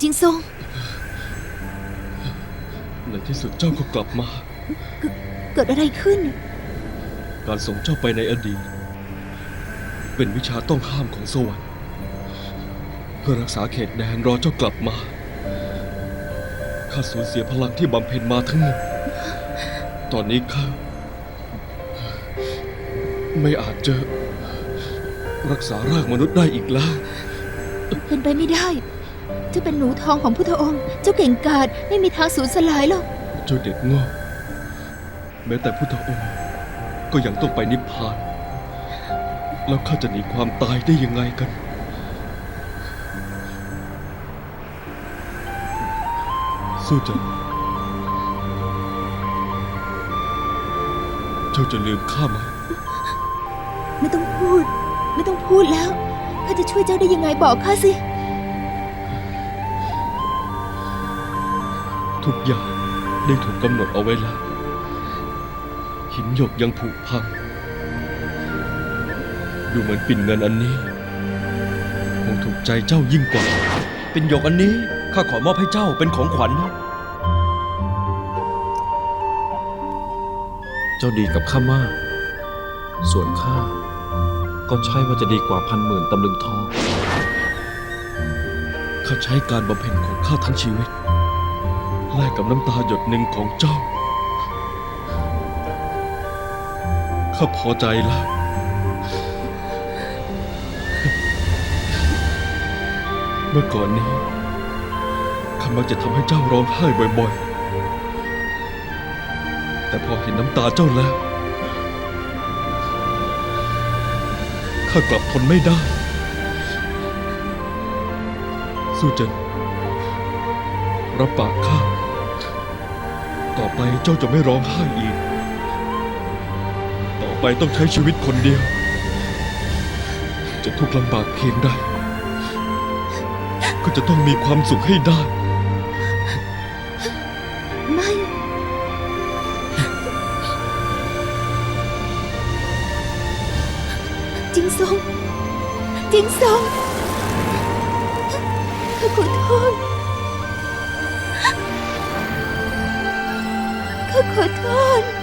จิงซงในที่สุดเจ้าก็กลับมาเกิดอะไรขึ้น การส่งเจ้าไปในอดีต เป็นวิชาต้องห้ามของสวรรค์เพื่อรักษาเขตแดนรอเจ้ากลับมา ข้าสูญเสียพลังที่บำเพ็ญมาทั้งหมด ตอนนี้ข้าไม่อาจเจอรักษาร่างมนุษย์ได้อีกแล้ว เป็นไปไม่ได้ เจ้าเป็นหนูทองของพุทธองค์ เจ้าเก่งกาจไม่มีทางสูญสลายหรอก เจ้าเด็กโง่แม้แต่พุทธองค์ ก็ยังต้องไปนิพพาน แล้วข้าจะหนีความตายได้ยังไงกัน สู้จันเจ้าจะลืมข้าไหม ไม่ต้องพูด ไม่ต้องพูดแล้วข้าจะช่วยเจ้าได้ยังไงบอกข้าสิ ทุกอย่างได้ถูกกำหนดเอาไว้แล้ว หินหยกยังผุพัง ดูเหมือนปิ่นเงินอันนี้ คงถูกใจเจ้ายิ่งกว่า เป็นหยกอันนี้ข้าขอมอบให้เจ้าเป็นของขวัญนะเจ้าดีกับข้ามาก ส่วนข้าก็ใช่ว่าจะดีกว่าพันหมื่นตำลึงทอง ข้าใช้การบำเพ็ญของข้าทั้งชีวิต แลกกับน้ำตาหยดหนึ่งของเจ้า ข้าพอใจแล้ว เมื่อก่อนนี้ข้ามักจะทำให้เจ้าร้องไห้บ่อยๆ แต่พอเห็นน้ำตาเจ้าแล้ว ข้ากลับทนไม่ได้ สู้เจนรับปากข้า ต่อไปเจ้าจะไม่ร้องไห้อีก ต่อไปต้องใช้ชีวิตคนเดียว จะทุกข์ลำบากเพียงใด ก็จะต้องมีความสุขให้ได้ ไม่ จิงซงจิงซงข้าขอโทษ খোকন